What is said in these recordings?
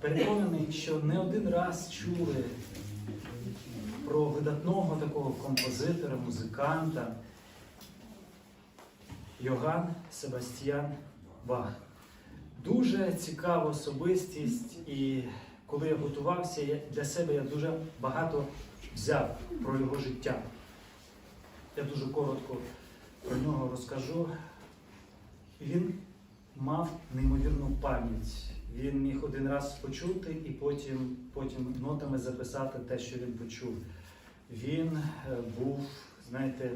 переконаний, що не один раз чули про видатного такого композитора, музиканта Йоган Себастьян Бах. Дуже цікава особистість, і коли я готувався, для себе я дуже багато взяв про його життя. Я дуже коротко про нього розкажу. Він мав неймовірну пам'ять. Він міг один раз почути і потім, потім нотами записати те, що він почув. Він е, був, знаєте,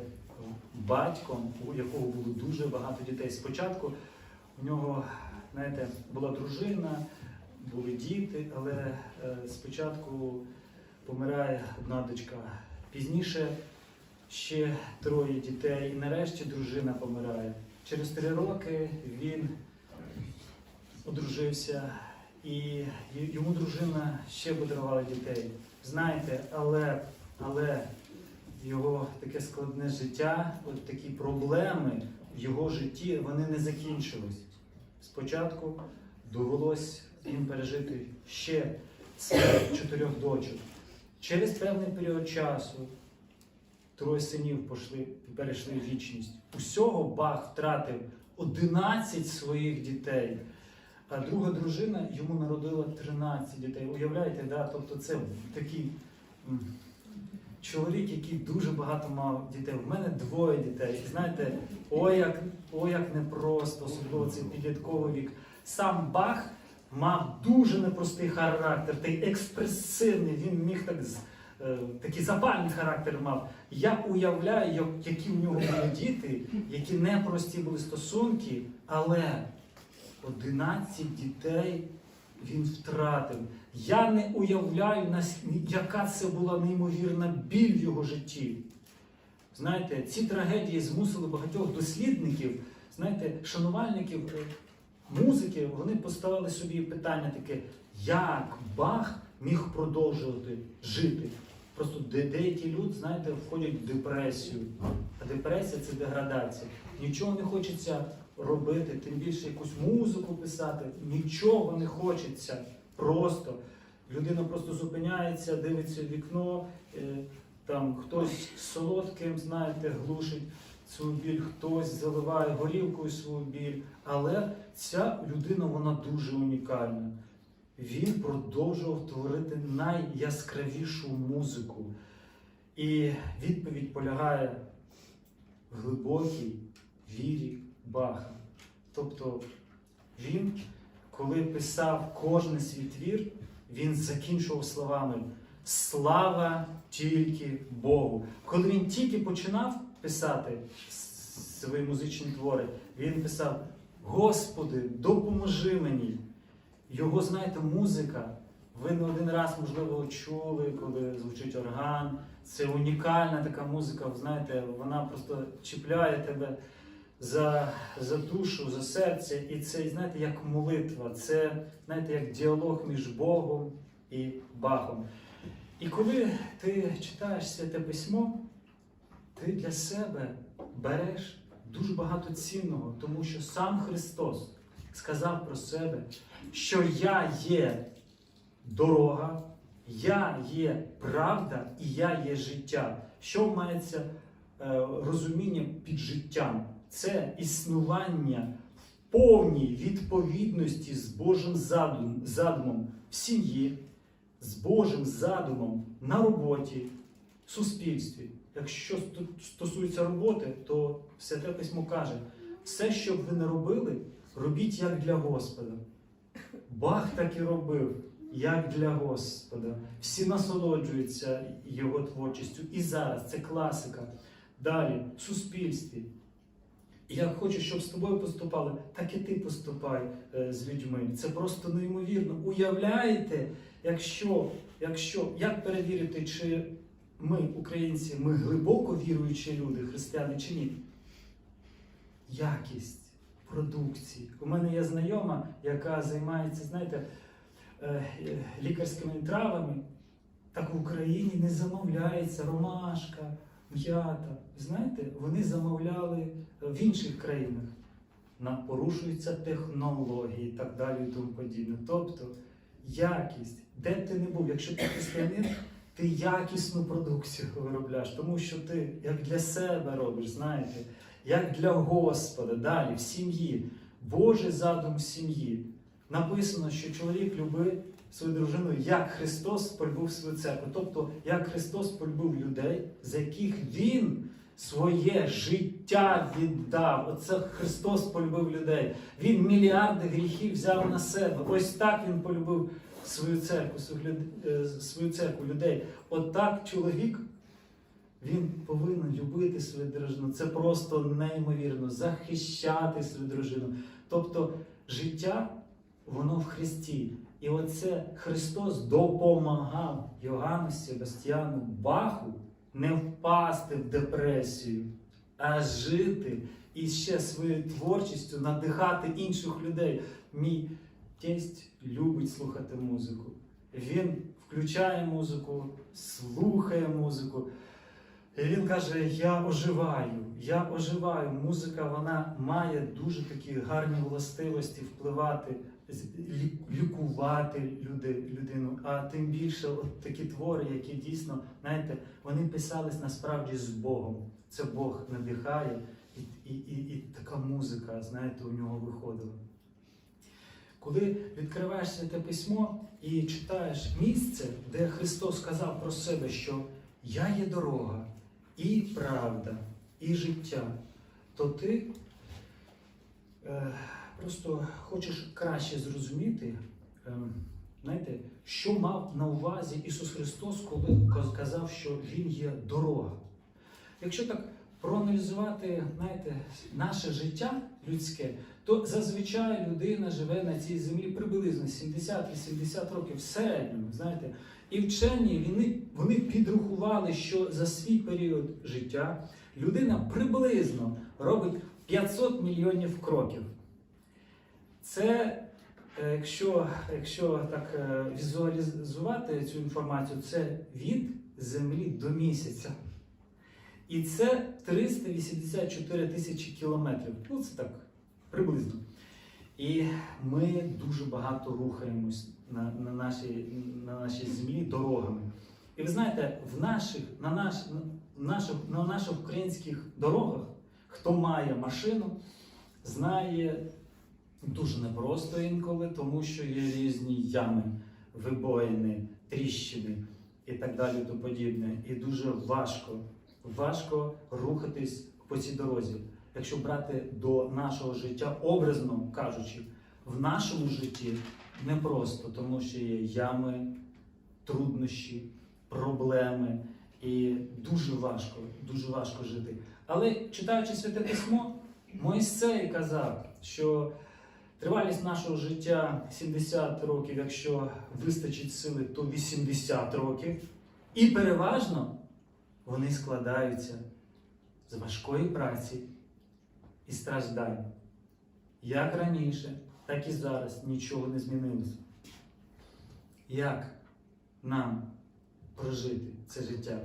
батьком, у якого було дуже багато дітей. Спочатку у нього, знаєте, була дружина, були діти, але е, спочатку помирає одна дочка. Пізніше ще троє дітей, і нарешті дружина помирає. Через три роки він одружився, і йому дружина ще подарувала дітей. Знаєте, але, але його таке складне життя, от такі проблеми в його житті, вони не закінчились. Спочатку довелось їм пережити ще чотирьох дочок. Через певний період часу троє синів пошли, перейшли в вічність. Усього Бах втратив 11 своїх дітей. А друга дружина йому народила 13 дітей. Уявляєте, да? тобто це такий чоловік, який дуже багато мав дітей. У мене двоє дітей. Знаєте, ой як, ой як непросто, особливо цей підлітковий вік. Сам Бах мав дуже непростий характер, такий експресивний, він міг так е, такий запальний характер мав. Я уявляю, які в нього були діти, які непрості були стосунки, але 11 дітей він втратив. Я не уявляю, яка це була неймовірна біль в його житті. Знаєте, ці трагедії змусили багатьох дослідників, знаєте, шанувальників е, музики, вони поставили собі питання таке, як Бах міг продовжувати жити. Просто деякі люди, знаєте, входять в депресію. А депресія це деградація. Нічого не хочеться робити, тим більше якусь музику писати. Нічого не хочеться. Просто людина просто зупиняється, дивиться вікно, е, там хтось солодким, знаєте, глушить свою біль, хтось заливає горілкою свою біль. Але ця людина вона дуже унікальна. Він продовжував творити найяскравішу музику. І відповідь полягає в глибокій вірі Баха. Тобто він, коли писав кожен свій твір, він закінчував словами Слава тільки Богу. Коли він тільки починав писати свої музичні твори, він писав: Господи, допоможи мені. Його, знаєте, музика. Ви не один раз, можливо, чули, коли звучить орган. Це унікальна така музика, знаєте, вона просто чіпляє тебе за, за душу, за серце. І це, знаєте, як молитва, це, знаєте, як діалог між Богом і Бахом. І коли ти читаєш святе письмо, ти для себе береш дуже багато цінного, тому що сам Христос сказав про себе, що я є дорога, я є правда і я є життя. Що мається е, розуміння під життям? Це існування в повній відповідності з Божим задум, задумом в сім'ї, з Божим задумом на роботі, в суспільстві. Якщо сто- стосується роботи, то Святе Письмо каже, все, що б ви не робили, робіть як для Господа. Бах так і робив, як для Господа. Всі насолоджуються його творчістю. І зараз це класика. Далі, в суспільстві. Я хочу, щоб з тобою поступали, так і ти поступай е, з людьми. Це просто неймовірно. Уявляєте, якщо, якщо як перевірити, чи ми, українці, ми глибоко віруючі люди, християни чи ні? Якість продукції. У мене є знайома, яка займається, знаєте, е, е, лікарськими травами. Так в Україні не замовляється ромашка, м'ята. Знаєте, вони замовляли в інших країнах. Нам порушуються технології і так далі і тому подібне. Тобто якість. Де б ти не був, якщо ти християнин, ти якісну продукцію виробляєш, тому що ти як для себе робиш, знаєте, як для Господа, далі в сім'ї. Божий задум в сім'ї. Написано, що чоловік любить свою дружину, як Христос полюбив свою церкву. Тобто, як Христос полюбив людей, за яких Він своє життя віддав. Оце Христос полюбив людей. Він мільярди гріхів взяв на себе. Ось так Він полюбив свою церкву, е, свою церкву людей. Отак чоловік. Він повинен любити свою дружину. Це просто неймовірно, захищати свою дружину. Тобто життя, воно в Христі. І оце Христос допомагав Йоганну Себастьяну Баху не впасти в депресію, а жити і ще своєю творчістю надихати інших людей. Мій тесть любить слухати музику. Він включає музику, слухає музику. І він каже: Я оживаю, я оживаю. Музика вона має дуже такі гарні властивості впливати, лікувати люди, людину. А тим більше, от такі твори, які дійсно, знаєте, вони писались насправді з Богом. Це Бог надихає, і, і, і, і така музика, знаєте, у нього виходила. Коли відкриваєш святе письмо і читаєш місце, де Христос сказав про себе, що я є дорога, і правда, і життя, то ти е, просто хочеш краще зрозуміти, е, знаєте, що мав на увазі Ісус Христос, коли казав, що Він є дорога. Якщо так проаналізувати знаєте, наше життя людське, то зазвичай людина живе на цій землі приблизно 70-80 років в середньому. Знаєте, і вчені вони, вони підрахували, що за свій період життя людина приблизно робить 500 мільйонів кроків. Це, е, якщо, якщо так е, візуалізувати цю інформацію, це від Землі до місяця. І це 384 тисячі кілометрів. Ну, це так, приблизно. І ми дуже багато рухаємось на, на, нашій, на нашій землі дорогами. І ви знаєте, в наших, на, наш, на, наших, на наших українських дорогах, хто має машину, знає дуже непросто інколи, тому що є різні ями, вибоїни, тріщини і так далі, тому подібне. І дуже важко, важко рухатись по цій дорозі. Якщо брати до нашого життя, образно кажучи, в нашому житті непросто, тому що є ями, труднощі, проблеми, і дуже важко, дуже важко жити. Але читаючи святе письмо, Мойсей казав, що тривалість нашого життя 70 років, якщо вистачить сили, то 80 років. І переважно вони складаються з важкої праці і страждань. Як раніше, так і зараз нічого не змінилося. Як нам прожити це життя?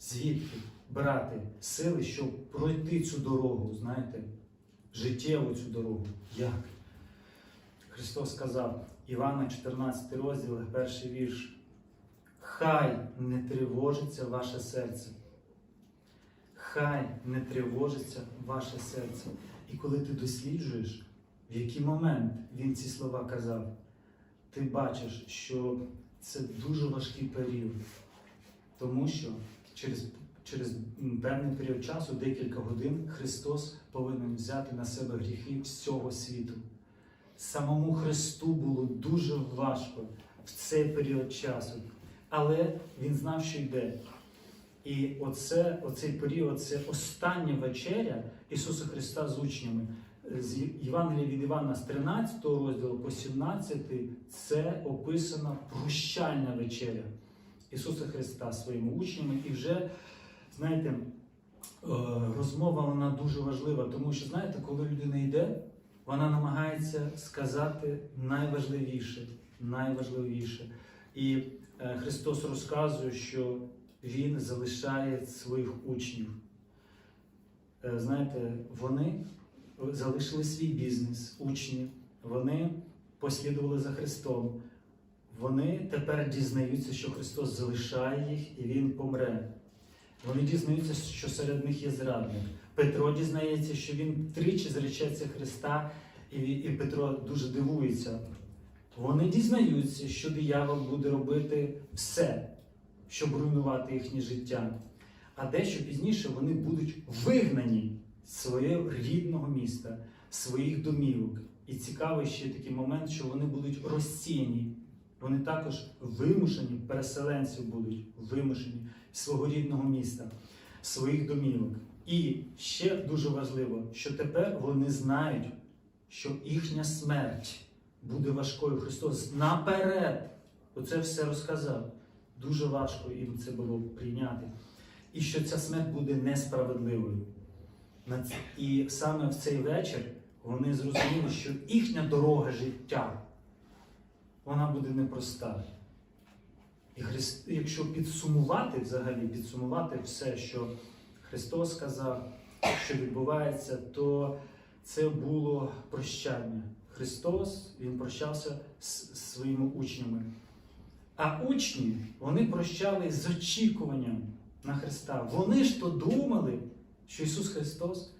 Звідки брати сили, щоб пройти цю дорогу, знаєте, життєву цю дорогу? Як? Христос сказав, Івана, 14 розділ, перший вірш. Хай не тривожиться ваше серце. Хай не тривожиться ваше серце. І коли ти досліджуєш, в який момент він ці слова казав, ти бачиш, що це дуже важкий період. Тому що через, через певний період часу, декілька годин, Христос повинен взяти на себе гріхи всього світу. Самому Христу було дуже важко в цей період часу, але він знав, що йде. І оце, оцей період, це остання вечеря Ісуса Христа з учнями. З Євангелія від Івана з 13 розділу по 17 це описана прощальна вечеря Ісуса Христа своїми учнями. І вже, знаєте, е, розмова вона дуже важлива, тому що, знаєте, коли людина йде, вона намагається сказати найважливіше, найважливіше. І е, Христос розказує, що Він залишає своїх учнів. Е, Знаєте, вони залишили свій бізнес, учні, вони послідували за Христом. вони тепер дізнаються, що Христос залишає їх і Він помре. Вони дізнаються, що серед них є зрадник. Петро дізнається, що він тричі зречеться Христа, і, і Петро дуже дивується. Вони дізнаються, що диявол буде робити все, щоб руйнувати їхнє життя. А дещо пізніше вони будуть вигнані з свого рідного міста, своїх домівок. І цікавий ще такий момент, що вони будуть розсіяні. Вони також вимушені, переселенці будуть вимушені свого рідного міста, своїх домівок. І ще дуже важливо, що тепер вони знають, що їхня смерть буде важкою. Христос наперед оце все розказав. Дуже важко їм це було прийняти. І що ця смерть буде несправедливою. І саме в цей вечір вони зрозуміли, що їхня дорога життя вона буде непроста. Якщо підсумувати взагалі, підсумувати все, що Христос сказав, що відбувається, то це було прощання. Христос Він прощався з своїми учнями. А учні вони прощали з очікуванням на Христа. Вони ж то думали, що Ісус Христос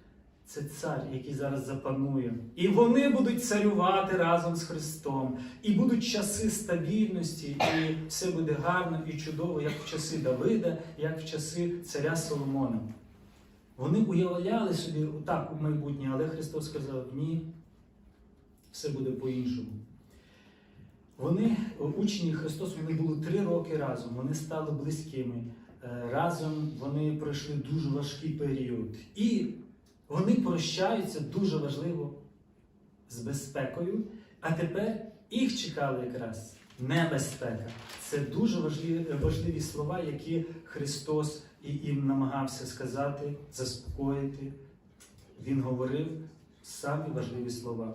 це цар, який зараз запанує. І вони будуть царювати разом з Христом. І будуть часи стабільності, і все буде гарно і чудово, як в часи Давида, як в часи царя Соломона. Вони уявляли собі так у майбутнє, але Христос сказав: ні, все буде по-іншому. Вони, учні Христос, вони були три роки разом, вони стали близькими. Е, Разом вони пройшли дуже важкий період. І вони прощаються дуже важливо з безпекою, а тепер їх чекала якраз небезпека. Це дуже важливі, важливі слова, які Христос і їм намагався сказати, заспокоїти. Він говорив самі важливі слова.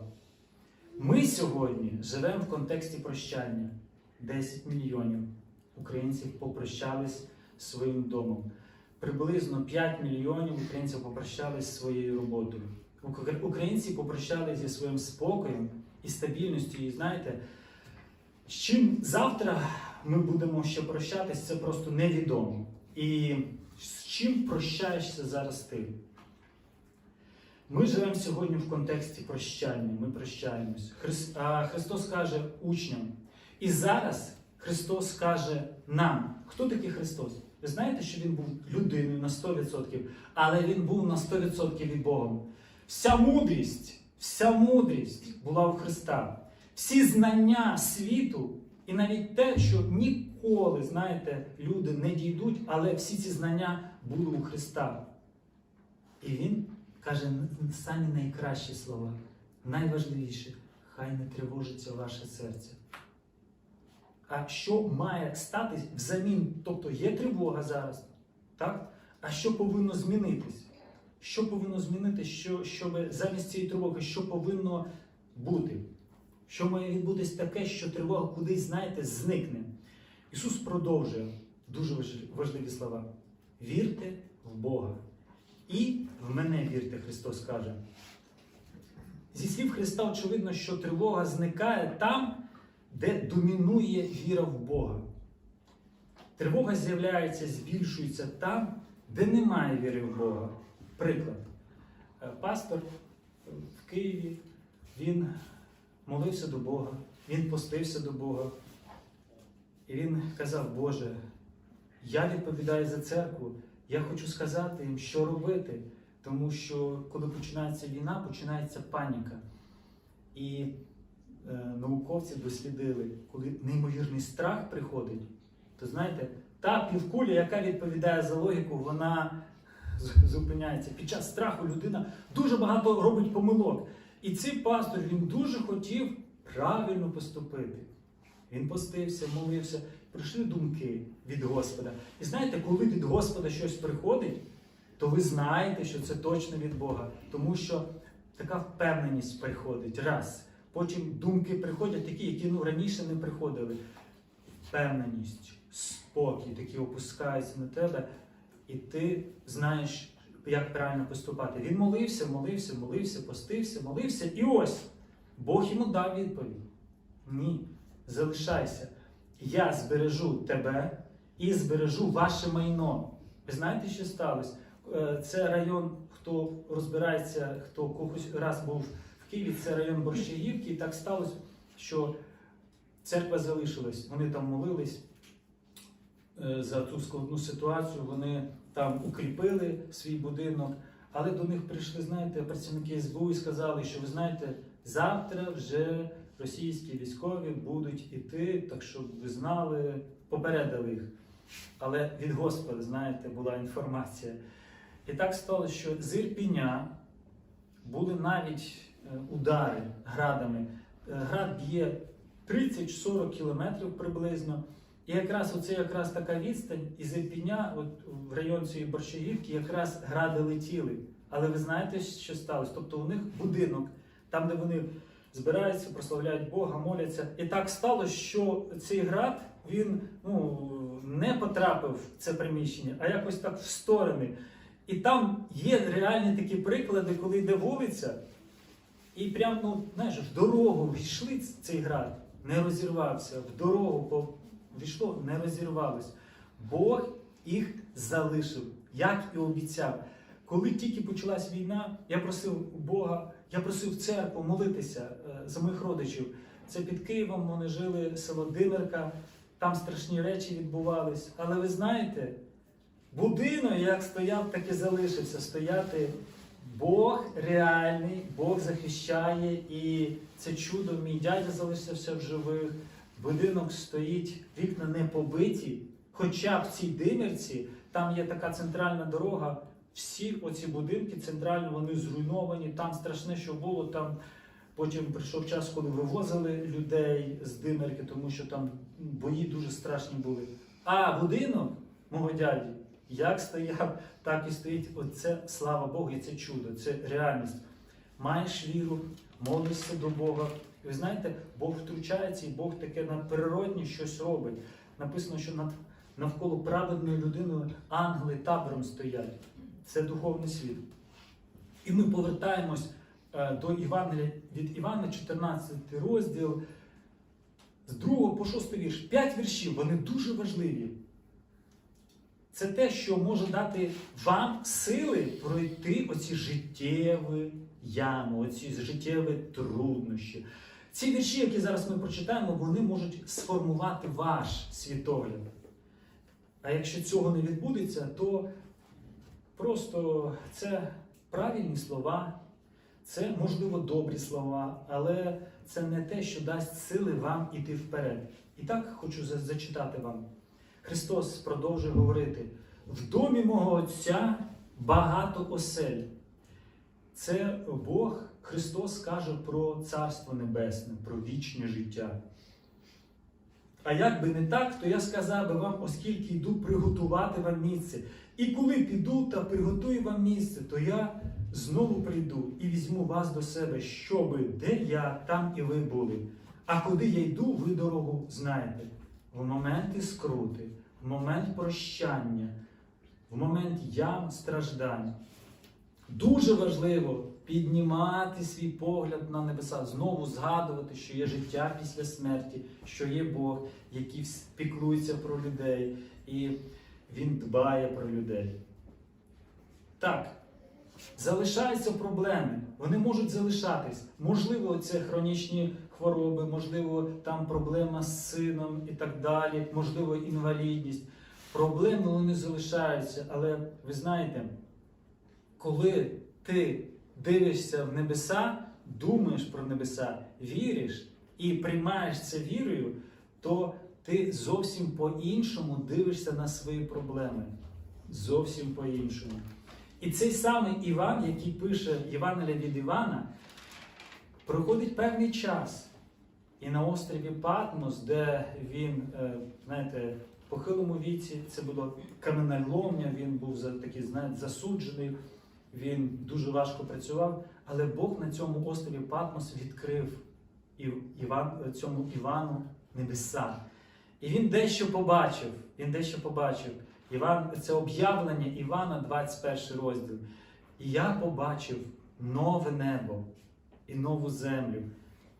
Ми сьогодні живемо в контексті прощання. 10 мільйонів українців попрощались своїм домом. Приблизно 5 мільйонів українців попрощались зі своєю роботою. Українці попрощалися зі своїм спокоєм і стабільністю. І знаєте, з чим завтра ми будемо ще прощатись, це просто невідомо. І з чим прощаєшся зараз ти? Ми живемо сьогодні в контексті прощання, ми прощаємось. Хрис- А Христос каже учням. І зараз Христос каже нам, хто такий Христос? Ви знаєте, що Він був людиною на 100%, але Він був на 100% і Богом. Вся мудрість, вся мудрість була у Христа. Всі знання світу, і навіть те, що ніколи, знаєте, люди не дійдуть, але всі ці знання були у Христа. І Він каже самі найкращі слова, найважливіше, хай не тривожиться ваше серце. А що має статись взамін? Тобто є тривога зараз, так? А що повинно змінитись? Що повинно змінитись, що, щоб замість цієї тривоги, що повинно бути? Що має відбутись таке, що тривога кудись, знаєте, зникне? Ісус продовжує дуже важливі слова. Вірте в Бога. І в мене вірте, Христос каже. Зі слів Христа очевидно, що тривога зникає там, де домінує віра в Бога. Тривога з'являється, збільшується там, де немає віри в Бога. Приклад. Е, Пастор в Києві, він молився до Бога, він постився до Бога. І він казав, Боже, я відповідаю за церкву, я хочу сказати їм, що робити. Тому що коли починається війна, починається паніка. І науковці дослідили, коли неймовірний страх приходить, то знаєте, та півкуля, яка відповідає за логіку, вона зупиняється. Під час страху людина дуже багато робить помилок. І цей пастор він дуже хотів правильно поступити. Він постився, молився, прийшли думки від Господа. І знаєте, коли від Господа щось приходить, то ви знаєте, що це точно від Бога, тому що така впевненість приходить раз. Потім думки приходять такі, які ну, раніше не приходили. Впевненість, спокій, такі опускаються на тебе, і ти знаєш, як правильно поступати. Він молився, молився, молився, постився, молився, і ось Бог йому дав відповідь. Ні, залишайся. я збережу тебе і збережу ваше майно. Ви знаєте, що сталося? Е, Це район, хто розбирається, хто когось раз був Києві, це район Борщагівки, і так сталося, що церква залишилась. Вони там молились е, за ту складну ситуацію. Вони там укріпили свій будинок, але до них прийшли, знаєте, працівники СБУ і сказали, що ви знаєте, завтра вже російські військові будуть іти, так щоб ви знали, попередили їх. Але від Господа, знаєте, була інформація. І так сталося, що з Ірпіня були навіть удари градами. Е, Град б'є 30-40 кілометрів приблизно. І якраз оце якраз така відстань із Ірпіня, от в район цієї Борщагівки, якраз гради летіли. Але ви знаєте, що сталося? Тобто у них будинок, там, де вони збираються, прославляють Бога, моляться. І так сталося, що цей град він ну, не потрапив в це приміщення, а якось так в сторони. І там є реальні такі приклади, коли йде вулиця, і прям, ну, знаєш, в дорогу війшли цей град, не розірвався, в дорогу війшло, не розірвалось. Бог їх залишив, як і обіцяв. Коли тільки почалась війна, я просив Бога, я просив церкву молитися е, за моїх родичів. Це під Києвом вони жили, село Димирка, там страшні речі відбувались. Але ви знаєте, будинок як стояв, так і залишився стояти. Бог реальний, Бог захищає, і це чудо. Мій дядя залишився в живих. Будинок стоїть, вікна не побиті. Хоча в цій димерці там є така центральна дорога. Всі оці будинки центральні, вони зруйновані. Там страшне, що було. Там потім прийшов час, коли вивозили людей з димерки, тому що там бої дуже страшні були. А будинок мого дяді як стояв, так і стоїть. Оце слава Богу, і це чудо, це реальність. Маєш віру, молишся до Бога. І ви знаєте, Бог втручається, і Бог таке надприродне щось робить. Написано, що над, навколо праведної людини ангели табором стоять. Це духовний світ. І ми повертаємось е, до Івангелія від Івана, 14 розділ, з 2 по 6 вірш. П'ять віршів, вони дуже важливі. Це те, що може дати вам сили пройти оці життєві ями, оці життєві труднощі. Ці вірші, які зараз ми прочитаємо, вони можуть сформувати ваш світогляд. А якщо цього не відбудеться, то просто це правильні слова, це можливо добрі слова, але це не те, що дасть сили вам іти вперед. І так хочу зачитати вам. Христос продовжує говорити: в домі мого Отця багато осель. Це Бог, Христос каже про Царство Небесне, про вічне життя. А як би не так, то я сказав би вам, оскільки йду приготувати вам місце. І коли піду та приготую вам місце, то я знову прийду і візьму вас до себе, щоби де я, там і ви були. А куди я йду, ви дорогу знаєте. В моменти скрути, в момент прощання, в момент ям страждань. Дуже важливо піднімати свій погляд на небеса, знову згадувати, що є життя після смерті, що є Бог, який піклується про людей, і Він дбає про людей. Так, залишаються проблеми, вони можуть залишатись. Можливо, це хронічні хвороби, можливо, там проблема з сином і так далі, можливо, інвалідність. Проблеми вони залишаються, але ви знаєте, коли ти дивишся в небеса, думаєш про небеса, віриш і приймаєш це вірою, то ти зовсім по-іншому дивишся на свої проблеми. Зовсім по-іншому. І цей самий Іван, який пише Євангелія від Івана, проходить певний час. І на острові Патмос, де він, е, знаєте, в похилому віці, це було каменоломня, він був такий, знаєте, засуджений, він дуже важко працював, але Бог на цьому острові Патмос відкрив Іван, е, цьому Івану небеса. І він дещо побачив. Він дещо побачив. Це об'явлення Івана, 21 розділ. І я побачив нове небо і нову землю.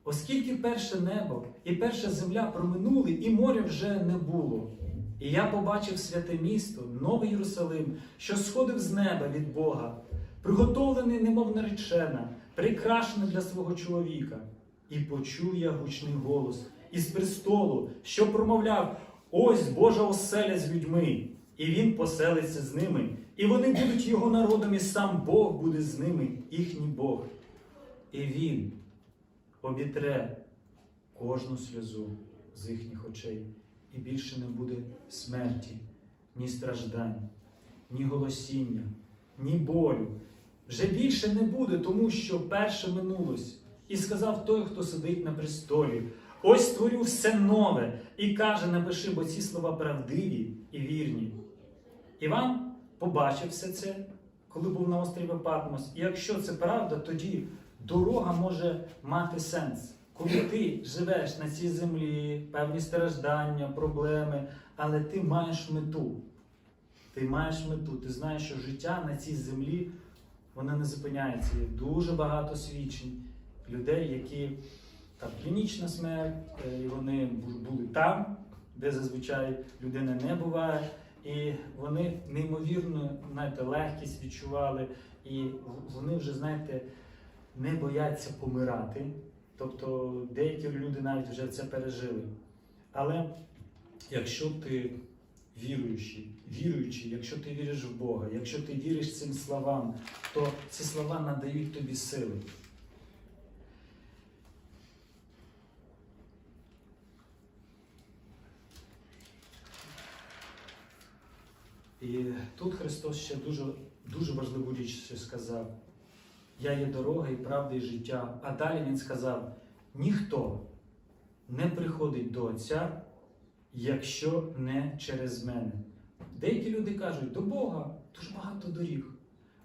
Оскільки перше небо і перша земля проминули, і моря вже не було. І я побачив святе місто, новий Єрусалим, що сходив з неба від Бога, приготовлений, немов наречена, прикрашений для свого чоловіка. І почув я гучний голос із престолу, що промовляв: Ось Божа оселя з людьми, і він поселиться з ними, і вони будуть його народом, і сам Бог буде з ними, їхній Бог. І він обітре кожну сльозу з їхніх очей, і більше не буде смерті, ні страждань, ні голосіння, ні болю. Вже більше не буде, тому що перше минулось. І сказав той, хто сидить на престолі: ось створю все нове, і каже: напиши, бо ці слова правдиві і вірні. Іван побачив все це, коли був на острові Патмос. І якщо це правда, тоді дорога може мати сенс. Коли ти живеш на цій землі, певні страждання, проблеми, але ти маєш мету. Ти маєш мету, ти знаєш, що життя на цій землі воно не зупиняється. Є дуже багато свідчень людей, які там клінічна смерть, е, і вони були там, де зазвичай людина не буває. І вони неймовірну знаєте, легкість відчували, і вони вже, знаєте, не бояться помирати. Тобто деякі люди навіть вже це пережили. Але якщо ти віруючий, віруючий, якщо ти віриш в Бога, якщо ти віриш цим словам, то ці слова надають тобі сили. І тут Христос ще дуже, дуже важливу річ сказав. Я є дорога і правда і життя. А далі він сказав: ніхто не приходить до Отця, якщо не через мене. Деякі люди кажуть, до Бога дуже багато доріг.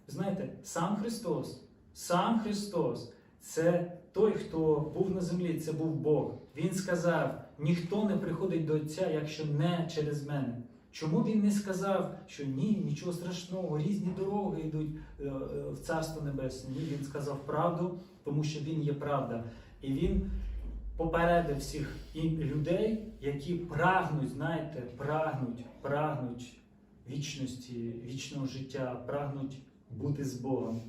Знаєте, сам Христос, сам Христос це той, хто був на землі, це був Бог. Він сказав: ніхто не приходить до Отця, якщо не через мене. Чому він не сказав, що ні, нічого страшного, різні дороги йдуть е, е, в Царство Небесне? Ні, він сказав правду, тому що він є правда. І він попередив всіх людей, які прагнуть, знаєте, прагнуть, прагнуть вічності, вічного життя, прагнуть бути з Богом.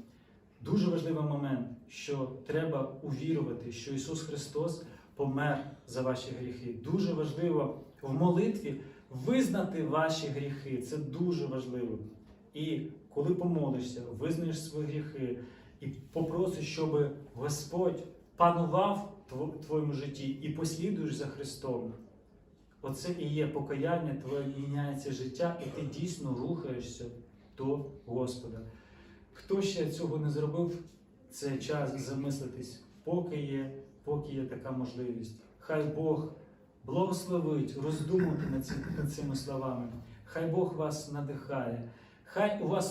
Дуже важливий момент, що треба увірувати, що Ісус Христос помер за ваші гріхи. Дуже важливо в молитві визнати ваші гріхи. Це дуже важливо. І коли помолишся, визнаєш свої гріхи і попросиш, щоб Господь панував в твоєму житті і послідуєш за Христом. Оце і є покаяння, твоє міняється життя, і ти дійсно рухаєшся до Господа. Хто ще цього не зробив, це час замислитись, поки є, поки є така можливість. Хай Бог благословить, роздумувати над, над цими словами. Хай Бог вас надихає. Хай у вас